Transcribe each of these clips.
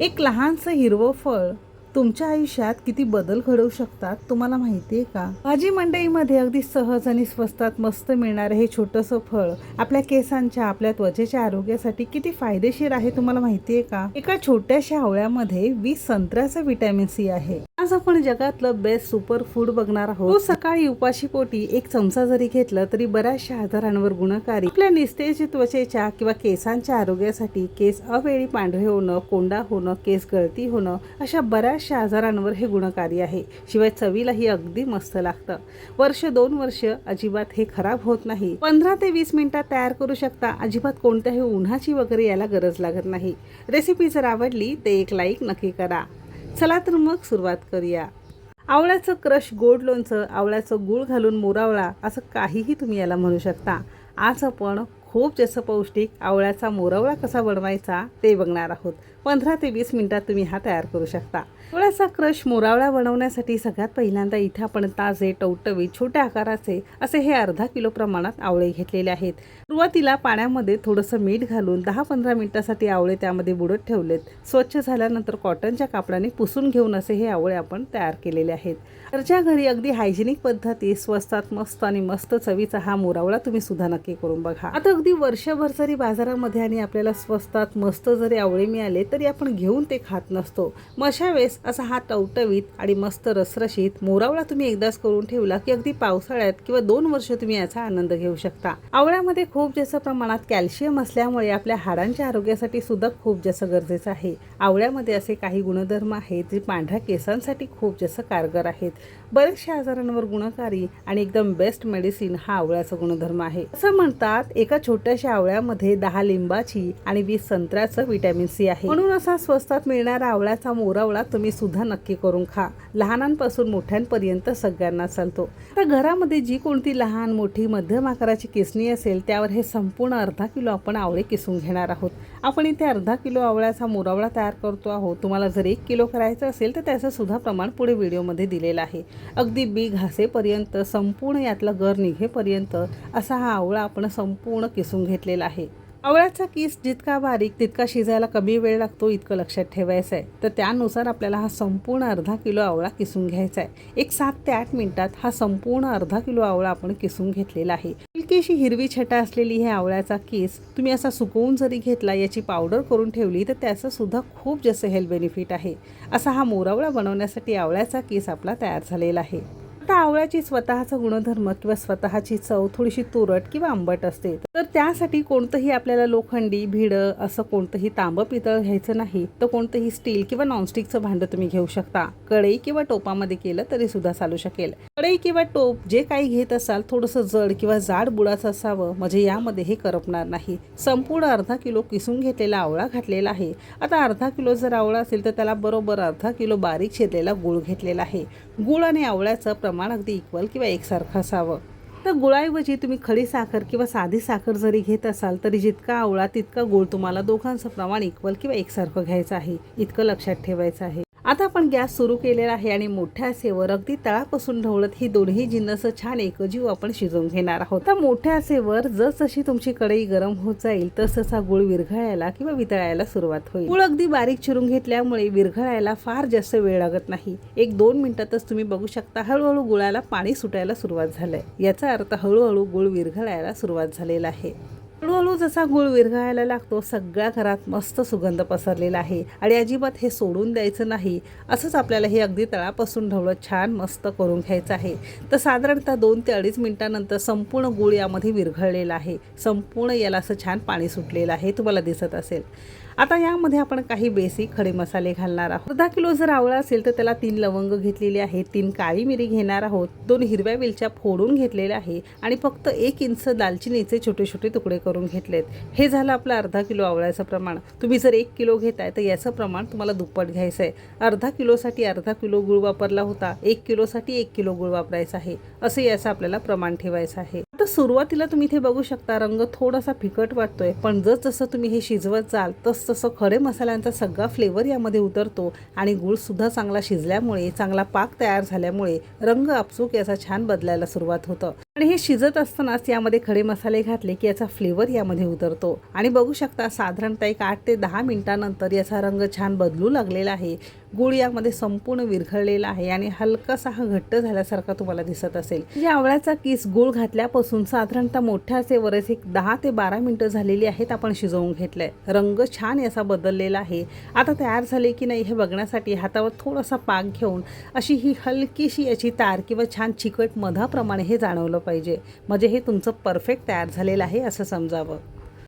एक लहानसं हिरवं फळ तुमच्या आयुष्यात किती बदल घडवू शकतात तुम्हाला माहिती आहे का? भाजी मंडईमध्ये अगदी सहज आणि स्वस्तात मस्त मिळणारं हे छोटंसं फळ आपल्या केसांच्या आपल्या त्वचेच्या आरोग्यासाठी किती फायदेशीर आहे तुम्हाला माहिती आहे का? एका छोट्याशा आवळ्यामध्ये वीस संत्र्याचं व्हिटॅमिन सी आहे. आज आपण जगातलं बेस्ट सुपर फूड बघणार आहोत. सकाळी उपाशी पोटी एक चमचा जरी घेतलं तरी बऱ्याचशा आजारांवर गुणकारी. आपल्या निस्तेज त्वचेच्या किंवा केसांच्या आरोग्यासाठी केस अवेळी पांढरे होणं कोंडा होणं केस गळती होणं अशा बऱ्याचशा आजारांवर हे गुणकारी आहे. शिवाय चवीलाही अगदी मस्त लागतं. वर्ष दोन वर्ष अजिबात हे खराब होत नाही. पंधरा ते वीस मिनिटात तयार करू शकता. अजिबात कोणत्याही उन्हाची वगैरे याला गरज लागत नाही. रेसिपी जर आवडली ते एक लाईक नक्की करा. चला तर मग सुरुवात करूया. आवळ्याचं क्रश गोड लोणचं आवळ्याचं गूळ घालून मोरावळा असं काहीही तुम्ही याला म्हणू शकता. आज आपण खूप जास्त पौष्टिक आवळ्याचा मोरावळा कसा बनवायचा ते बघणार आहोत. पंधरा ते वीस मिनिटात तुम्ही हा तयार करू शकता. आवळ्याचा क्रश मोरावळा बनवण्यासाठी सगळ्यात पहिल्यांदा इथे आपण ताजे टवटवी छोट्या आकाराचे असे हे अर्धा किलो प्रमाणात आवळे घेतलेले आहेत. सुरुवातीला पाण्यामध्ये थोडंसं मीठ घालून दहा पंधरा मिनिटासाठी आवळे त्यामध्ये बुडत ठेवलेत. स्वच्छ झाल्यानंतर कॉटनच्या कापडाने पुसून घेऊन असे हे आवळे आपण तयार केलेले आहेत. घरच्या घरी अगदी हायजेनिक पद्धती स्वस्तात मस्त आणि मस्त चवीचा हा मोरावळा तुम्ही सुद्धा नक्की करून बघा. आता अगदी वर्षभर जरी बाजारामध्ये आणि आपल्याला स्वस्तात मस्त जरी आवळे मिळाले तरी आपण घेऊन ते खात नसतो. मग अशा वेळेस असा हा टवटवीत आणि मस्त रसरशीत मोरावळा तुम्ही एकदाच करून ठेवला की अगदी पावसाळ्यात किंवा दोन वर्ष तुम्ही याचा आनंद घेऊ शकता. आवळ्यामध्ये खूप जास्त प्रमाणात कॅल्शियम असल्यामुळे आपल्या हाडांच्या आरोग्यासाठी सुद्धा खूप जास्त गरजेचं आहे. आवळ्यामध्ये असे काही गुणधर्म आहेत जे पांढऱ्या केसांसाठी खूप जास्त कारगर आहेत. बऱ्याचशा आजारांवर गुणकारी आणि एकदम बेस्ट मेडिसिन हा आवळ्याचा गुणधर्म आहे. असं म्हणतात एका छोट्याशा आवळ्यामध्ये दहा लिंबाची आणि वीस संत्र्याचं विटॅमिन सी आहे. म्हणून असा स्वस्तात मिळणारा आवळ्याचा मोरावळा तुम्ही सुद्धा नक्की करून खा. लहानांपासून मोठ्यांपर्यंत सगळ्यांना चालतो. तर घरामध्ये जी कोणती लहान मोठी मध्यम आकाराची किसणी असेल त्यावर हे संपूर्ण अर्धा किलो आपण आवळे किसून घेणार आहोत. आपण इथे अर्धा किलो आवळ्याचा मोरावळा तयार करतो आहोत. तुम्हाला जर एक किलो करायचं असेल तर त्याचंसुद्धा प्रमाण पुढे व्हिडिओमध्ये दिलेलं आहे. अगदी बी घासेपर्यंत संपूर्ण यातलं गर निघेपर्यंत असा हा आवळा आपण संपूर्ण किसून घेतलेला आहे. आवळ्याचा किस जितका बारीक तितका शिजायला कमी वेळ लागतो इतकं लक्षात ठेवायचं आहे. तर त्यानुसार आपल्याला हा संपूर्ण अर्धा किलो आवळा किसून घ्यायचा आहे. एक सात ते आठ मिनिटात हा संपूर्ण अर्धा किलो आवळा आपण किसून घेतलेला आहे. हलकीशी हिरवी छटा असलेली हे आवळ्याचा केस तुम्ही असा सुकवून जरी घेतला याची पावडर करून ठेवली तर त्याचं सुद्धा खूप जास्त हेल्थ बेनिफिट आहे. असा हा मोरावळा बनवण्यासाठी आवळ्याचा केस आपला तयार झालेला आहे. आता आवळ्याची स्वतःचा गुणधर्म किंवा स्वतःची चव थोडीशी तुरट किंवा आंबट असते. तर त्यासाठी कोणतंही आपल्याला लोखंडी भिडं असं कोणतंही तांबं पितळ घ्यायचं नाही तर कोणतंही स्टील किंवा नॉनस्टिकचं भांडं तुम्ही घेऊ शकता. कढई किंवा टोपामध्ये केलं तरी सुद्धा चालू शकेल. कढई किंवा टोप जे काही घेत असाल थोडंसं जड किंवा जाड बुडाचं असावं म्हणजे यामध्ये हे करपणार नाही. संपूर्ण अर्धा किलो किसून घेतलेला आवळा घातलेला आहे. आता अर्धा किलो जर आवळा असेल तर त्याला बरोबर अर्धा किलो बारीक चिरलेला गुळ घेतलेला आहे. गुळ आणि आवळ्याचं प्रमाण अगदी इक्वल किंवा एकसारखं असावं. तर गुळाऐवजी तुम्ही खडी साखर किंवा साधी साखर जरी घेत असाल तरी जितका आवळा तितका गुळ तुम्हाला दोघांचं प्रमाण इक्वल किंवा एकसारखं घ्यायचं आहे. इतकं लक्षात ठेवायचं आहे. आता आपण गॅस सुरू केलेला आहे आणि मोठ्या आसेवर अगदी तळापासून ढवळत ही दोन्ही जिन्नस छान एकजीव आपण शिजवून घेणार आहोत. तर मोठ्या आसेवर जसजशी तुमची कढई गरम होत जाईल तससा गुळ विरघळायला किंवा वितळायला सुरुवात होईल. गुळ अगदी बारीक चिरून घेतल्यामुळे विरघळायला फार जास्त वेळ लागत नाही. एक दोन मिनिटातच तुम्ही बघू शकता हळूहळू गुळाला पाणी सुटायला सुरुवात झालंय. याचा अर्थ हळूहळू गुळ विरघळायला सुरुवात झालेला आहे. हळूहळू जसा गुळ विरघळायला लागतो सगळ्या घरात मस्त सुगंध पसरलेला आहे. आणि अजिबात हे सोडून द्यायचं नाही. असंच आपल्याला हे अगदी तळापासून ढवळं छान मस्त करून घ्यायचं आहे. तर साधारणतः दोन ते अडीच मिनिटानंतर संपूर्ण गुळ यामध्ये विरघळलेला आहे. संपूर्ण याला असं छान पाणी सुटलेलं आहे. तुम्हाला दिसत असेल. आता यामध्ये आपण काही बेसिक खडे मसाले घालणार आहोत. अर्धा किलो जर आवळा असेल तर त्याला तीन लवंग घेतलेली आहे तीन काळी मिरी घेणार आहोत दोन हिरव्या वेलच्या फोडून घेतलेल्या आहे आणि फक्त एक इंच दालचिनीचे छोटे छोटे तुकडे करून घेतलेत. हे झालं आपलं अर्धा किलो आवळ्याचं प्रमाण. तुम्ही जर एक किलो घेताय तर याचं प्रमाण तुम्हाला दुप्पट घ्यायचं आहे अर्धा किलोसाठी अर्धा किलो गुळ वापरला होता एक किलोसाठी एक किलो गुळ वापरायचा आहे. असं याचं आपल्याला प्रमाण ठेवायचं आहे. तर सुरुवातीला तुम्ही इथे बघू शकता रंग थोडासा फिकट वाटतोय पण जस जसं तुम्ही हे शिजवत जाल तस तसं खडे मसाल्यांचा सगळा फ्लेवर यामध्ये उतरतो आणि गूळ सुद्धा चांगला शिजल्यामुळे चांगला पाक तयार झाल्यामुळे रंग आपसूक याचा छान बदलायला सुरुवात होतं. आणि हे शिजत असतानाच यामध्ये खडे मसाले घातले की याचा फ्लेवर यामध्ये उतरतो. आणि बघू शकता साधारणतः एक आठ ते दहा मिनिटानंतर याचा रंग छान बदलू लागलेला आहे. गुळ यामध्ये संपूर्ण विरघळलेला आहे आणि हलकासा हा घट्ट झाल्यासारखा तुम्हाला दिसत असेल. या आवळ्याचा किस गुळ घातल्यापासून साधारणतः मोठ्या असेवरच एक दहा ते बारा मिनिटं झालेली आहेत आपण शिजवून घेतलंय. रंग छान याचा बदललेला आहे. आता तयार झाले की नाही हे बघण्यासाठी हातावर थोडासा पाक घेऊन अशी ही हलकीशी याची तार किंवा छान चिकट मधाप्रमाणे हे जाणवलं पाहिजे. म्हणजे हे तुमचं परफेक्ट तयार झालेलं आहे असं समजावं.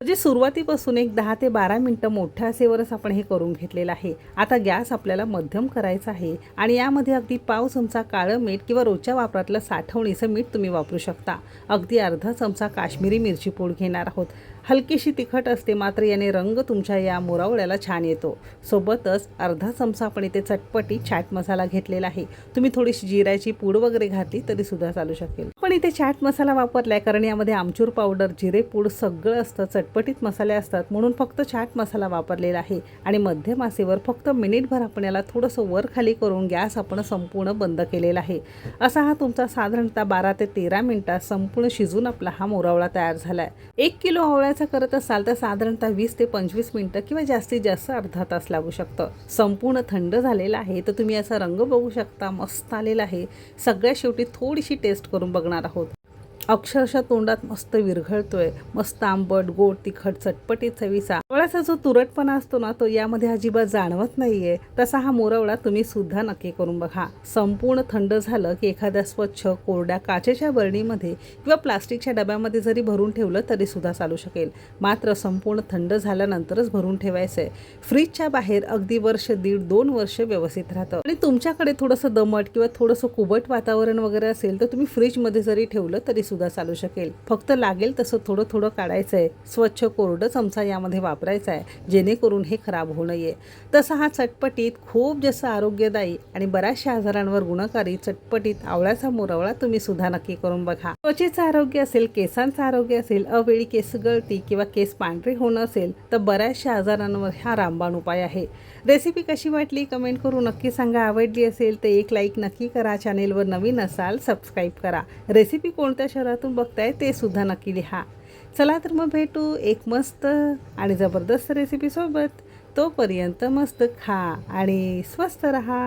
म्हणजे सुरुवातीपासून एक दहा ते बारा मिनटं मोठ्या असेवरच आपण हे करून घेतलेलं आहे. आता गॅस आपल्याला मध्यम करायचा आहे आणि यामध्ये अगदी पाव चमचा काळं मीठ किंवा रोजच्या वापरातलं साठवणीचं मीठ तुम्ही वापरू शकता. अगदी अर्धा चमचा काश्मीरी मिरची पूड घेणार आहोत. हलकीशी तिखट असते मात्र याने रंग तुमच्या या मोरावळ्याला छान येतो. सोबतच अर्धा चमचा आपण इथे चटपटी चाट मसाला घेतलेला आहे. तुम्ही थोडीशी जिऱ्याची पूड वगैरे घातली तरी सुद्धा चालू शकेल. पण इथे चाट मसाला वापरलाय कारण यामध्ये आमचूर पावडर जिरे पूड सगळं असतं चटपटीत मसाले असतात म्हणून फक्त चाट मसाला वापरलेला आहे. आणि मध्यम आसेवर फक्त मिनिटभर आपण याला थोडंसं वर खाली करून गॅस आपण संपूर्ण बंद केलेला आहे. असा हा तुमचा साधारणतः बारा ते तेरा मिनिटात संपूर्ण शिजून आपला हा मोरावळा तयार झालाय. एक किलो आवळ्याचा करत असाल तर साधारणतः वीस ते पंचवीस मिनटं किंवा जास्तीत जास्त अर्धा तास लागू शकतं. संपूर्ण थंड झालेला आहे तर तुम्ही असा रंग बघू शकता मस्त आलेला आहे. सगळ्या शेवटी थोडीशी टेस्ट करून बघणार आहोत. अक्षरशः तोंडात मस्त विरघळतोय. मस्त आंबट गोड तिखट चटपटी चवीचा. आवळ्याचा जो तुरटपणा असतो ना तो यामध्ये अजिबात जाणवत नाहीये. तसा हा मोरवळा तुम्ही सुद्धा नक्की करून बघा. संपूर्ण थंड झालं की एखाद्या स्वच्छ कोरड्या काचेच्या बरणीमध्ये किंवा प्लास्टिकच्या डब्यामध्ये जरी भरून ठेवलं तरी सुद्धा चालू शकेल. मात्र संपूर्ण थंड झाल्यानंतरच भरून ठेवायचंय. फ्रीजच्या बाहेर अगदी वर्ष दीड दोन वर्ष व्यवस्थित राहतं. आणि तुमच्याकडे थोडंसं दमट किंवा थोडंसं कुबट वातावरण वगैरे असेल तर तुम्ही फ्रीजमध्ये जरी ठेवलं तरी सुद्धा चालू शकेल. फक्त लागेल तसं थोडं थोडं काढायचं आहे स्वच्छ कोरडं चमचा यामध्ये वापरायचा आहे जेणेकरून हे खराब होऊ नये. तसा हा चटपटीत खूप जास्त आरोग्यदायी आणि बऱ्याचशा आजारांवर गुणकारी चटपटीत आवळ्याचा मोरवळा तुम्ही सुद्धा नक्की करून बघा. त्वचेचं आरोग्य असेल केसांचं आरोग्य असेल अवेळी केस गळती किंवा केस पांढरे होणं असेल तर बऱ्याचशा आजारांवर हा रामबाण उपाय आहे. रेसिपी कशी वाटली कमेंट करून नक्की सांगा. आवडली असेल तर एक लाईक नक्की करा. चॅनेलवर नवीन असाल सबस्क्राईब करा. रेसिपी कोणत्या शहरातून बघताय ते सुद्धा नक्की लिहा. चला तर मग भेटू एक मस्त आणि जबरदस्त रेसिपीसोबत तोपर्यंत मस्त खा आणि स्वस्त रहा.